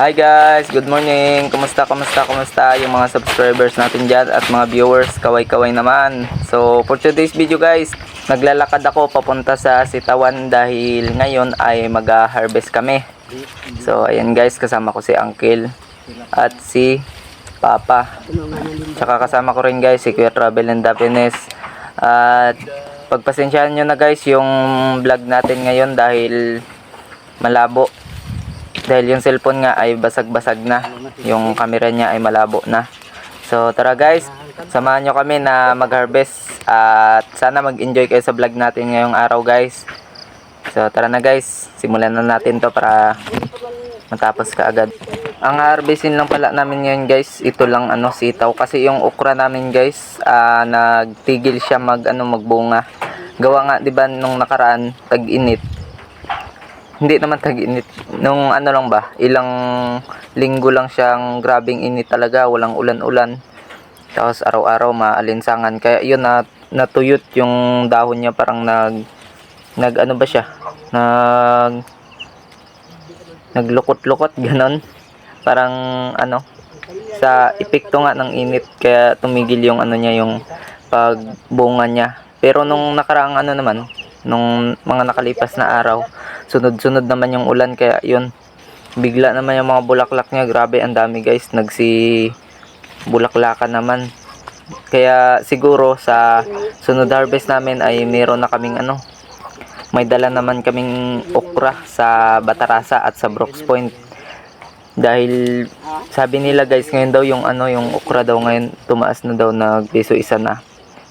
Hi guys, good morning. Kumusta, kumusta, kumusta yung mga subscribers natin dyan at mga viewers, kaway-kaway naman. So, for today's video guys, naglalakad ako papunta sa Sitawan dahil ngayon ay mag-harvest kami. So, ayan guys, kasama ko si Uncle at si Papa. Tsaka kasama ko rin guys si Kuya Travel and Happiness. At pagpasensyahan nyo na guys yung vlog natin ngayon dahil malabo dahil yung cellphone nga ay basag-basag na. Yung camera niya ay malabo na. So tara guys, samahan nyo kami na mag-harvest at sana mag-enjoy kayo sa vlog natin ngayong araw guys. So tara na guys, simulan na natin to para matapos ka agad. Ang harvestin lang pala namin ngayon guys, ito lang ano sitaw kasi yung okra namin guys, ah, nagtigil siya mag ano magbunga. Gawa nga 'di ba nung nakaraan tag-init hindi naman tag-init. Nung ano lang ba, ilang linggo lang siyang grabing init talaga, walang ulan-ulan. Tapos araw-araw maalinsangan. Kaya yun na natuyot yung dahon niya parang nag nag ano ba siya? Nag naglukot-lukot ganon. Parang ano sa epekto nga ng init kaya tumigil yung ano niya yung pagbunga niya. Pero nung nakaraang ano naman, nung mga nakalipas na araw, sunod-sunod naman yung ulan kaya yun bigla naman yung mga bulaklak niya. Grabe ang dami guys. Nagsi bulaklakan naman. Kaya siguro sa sunod harvest namin ay meron na kaming ano may dala naman kaming okra sa Batarasa at sa Brooks Point. Dahil sabi nila guys ngayon daw yung ano yung okra daw ngayon tumaas na daw nag piso isa na.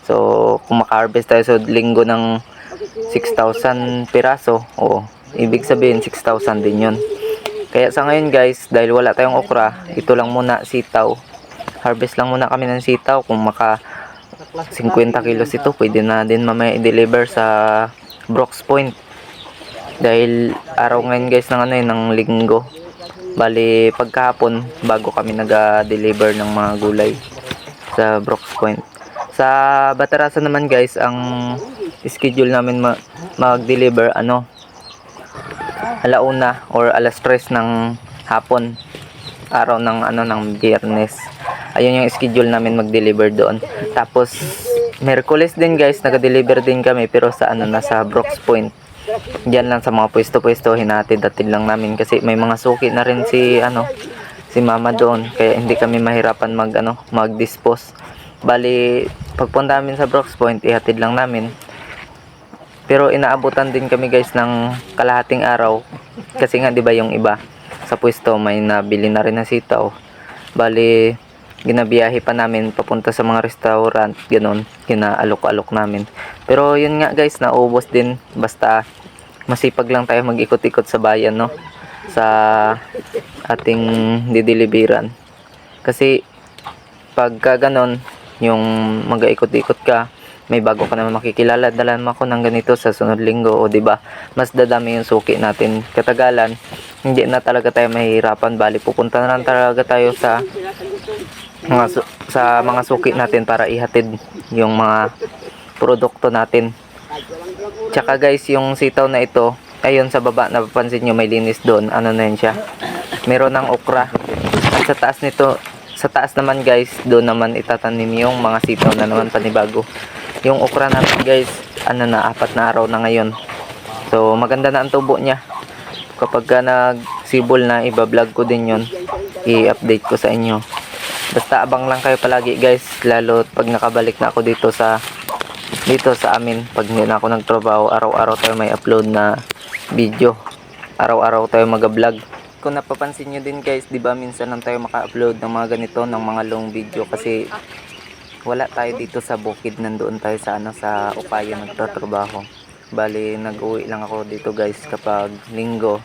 So kung maka-harvest tayo sa linggo ng 6,000 piraso o ibig sabihin 6,000 din yun. Kaya sa ngayon guys dahil wala tayong okra ito lang muna sitaw. Harvest lang muna kami ng sitaw. Kung maka 50 kilos ito pwede na din mamaya i-deliver sa Brooks Point. Dahil araw ngayon guys ng ano yun ng linggo. Bali pagkahapon bago kami nag-deliver ng mga gulay sa Brooks Point. Sa Batarasa naman guys ang schedule namin ma- mag-deliver ano alauna or alas 3 ng hapon araw ng ano ng biyernes. Ayun yung schedule namin mag-deliver doon. Tapos Merkules din guys. Nag-deliver din kami pero sa ano nasa Brooks Point. Diyan lang sa mga pwesto-pwesto hinatid-atid lang namin kasi may mga suki na rin si ano si mama doon. Kaya hindi kami mahirapan mag ano mag-dispose. Bali pagpunta namin sa Brooks Point ihatid lang namin pero inaabutan din kami guys ng kalahating araw kasi nga 'di ba yung iba sa pwesto may nabili na rin ng sitaw. Bali ginabiyahe pa namin papunta sa mga restaurant, ganun, ginaalok-alok namin. Pero yun nga guys, naubos din basta masipag lang tayo mag-ikot-ikot sa bayan, no? Sa ating dideliveran. Kasi pagka ganon, yung mag-ikot-ikot ka, may bago ka naman makikilala, dalan mo ako ng ganito sa sunod linggo, o 'di ba? Mas dadami yung suki natin. Katagalan, hindi na talaga tayo mahihirapan, bali pupunta na lang talaga tayo sa mga sa mga suki natin para ihatid yung mga produkto natin. Tsaka guys, yung sitaw na ito, ayun sa baba, napapansin nyo may linis doon. Ano na yun siya? Meron ng okra. At sa taas nito, sa taas naman guys, doon naman itatanim yung mga sitaw na naman panibago. Yung okra natin guys, ano na, apat na araw na ngayon. So, maganda na ang tubo niya. Kapag ka nagsibol na, ibablog ko din yon I-update ko sa inyo. Basta abang lang kayo palagi guys, lalo pag nakabalik na ako dito sa dito sa amin pag hindi na ako nagtrabaho araw-araw tayo may upload na video araw-araw tayo mag-vlog kung napapansin nyo din guys di ba minsan lang tayo maka-upload ng mga ganito ng mga long video kasi wala tayo dito sa bukid nandoon tayo sa ano sa Upayo nagtatrabaho bali nag-uwi lang ako dito guys kapag linggo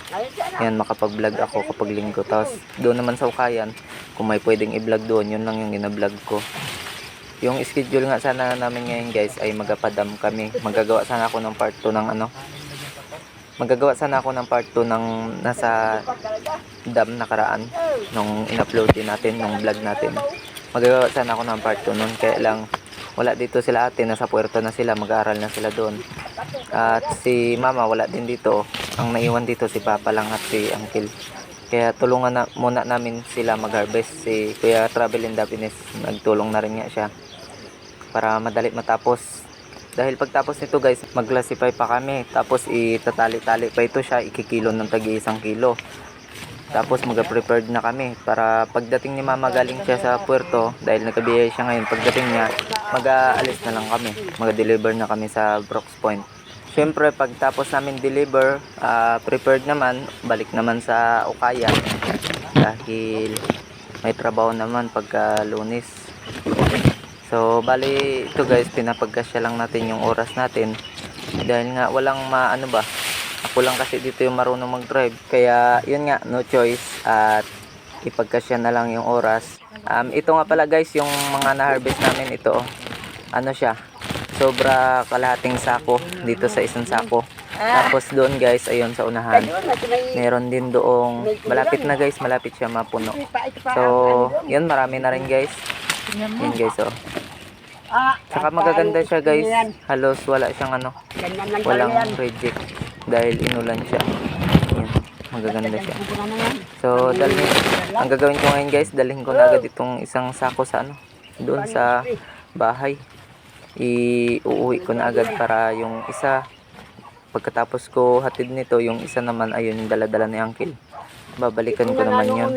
yan makapag-vlog ako kapag linggo tapos doon naman sa Ukayan kung may pwedeng i-vlog doon yun lang yung gina-vlog ko yung schedule nga sana namin ngayon guys ay magapadam kami. Magagawa sana ako ng part 2 ng ano. Magagawa sana ako ng part 2 ng nasa dam nakaraan nung in-upload din natin nung vlog natin. Magagawa sana ako ng part 2 nun kaya lang wala dito sila ate nasa puerto na sila mag-aaral na sila doon at si mama wala din dito ang naiwan dito si papa lang at si uncle Kaya tulungan na muna namin sila mag-harvest. Si Kuya Travel and Happiness, nagtulong na rin nga siya para madali matapos. Dahil pagtapos nito guys, maglasify pa kami. Tapos itatali-tali pa ito siya, ikikilo ng tagi isang kilo. Tapos mag-prepared na kami para pagdating ni mama galing siya sa puerto, dahil nagkabiyay siya ngayon, pagdating niya, mag-aalis na lang kami. Mag-deliver na kami sa Brooks Point. Siyempre, pagtapos namin deliver, ah, prepared naman, balik naman sa Ukaya. Dahil may trabaho naman pagka lunis. So, bali ito guys, pinapagkasya lang natin yung oras natin. Dahil nga walang maano ba, ako lang kasi dito yung marunong mag-drive. Kaya yun nga, no choice. At ipagkasya na lang yung oras. Um, ito nga pala guys, yung mga na-harvest namin ito. Ano siya, sobra kalahating sako dito sa isang sako. Tapos doon guys, ayun sa unahan. Meron din doong, malapit na guys, malapit siya mapuno. So, yun, marami na rin guys. Yun guys, oh. Saka magaganda siya guys. Halos wala siyang ano, walang reject dahil inulan siya. Yan, magaganda siya. So, dalhin, ang gagawin ko ngayon guys, dalhin ko na agad itong isang sako sa ano, doon sa bahay. Iuuwi ko na agad para yung isa, pagkatapos ko hatid nito, yung isa naman ayun yung daladala ni Uncle. Babalikan ko naman yun.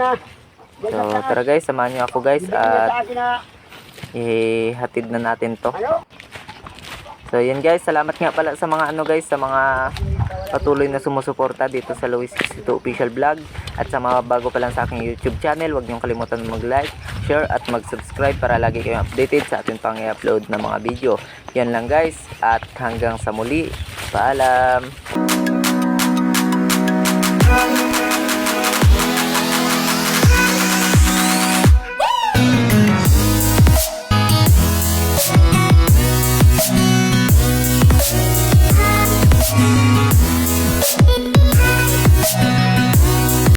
So, tara guys, samahan nyo ako guys at ihatid na natin to. So yun guys, salamat nga pala sa mga ano guys, sa mga patuloy na sumusuporta dito sa Luis 62 Official Vlog at sa mga bago pa lang sa aking YouTube channel, huwag niyong kalimutan mag-like, share at mag-subscribe para lagi kayong updated sa ating pang i-upload na mga video. Yan lang guys at hanggang sa muli. Paalam!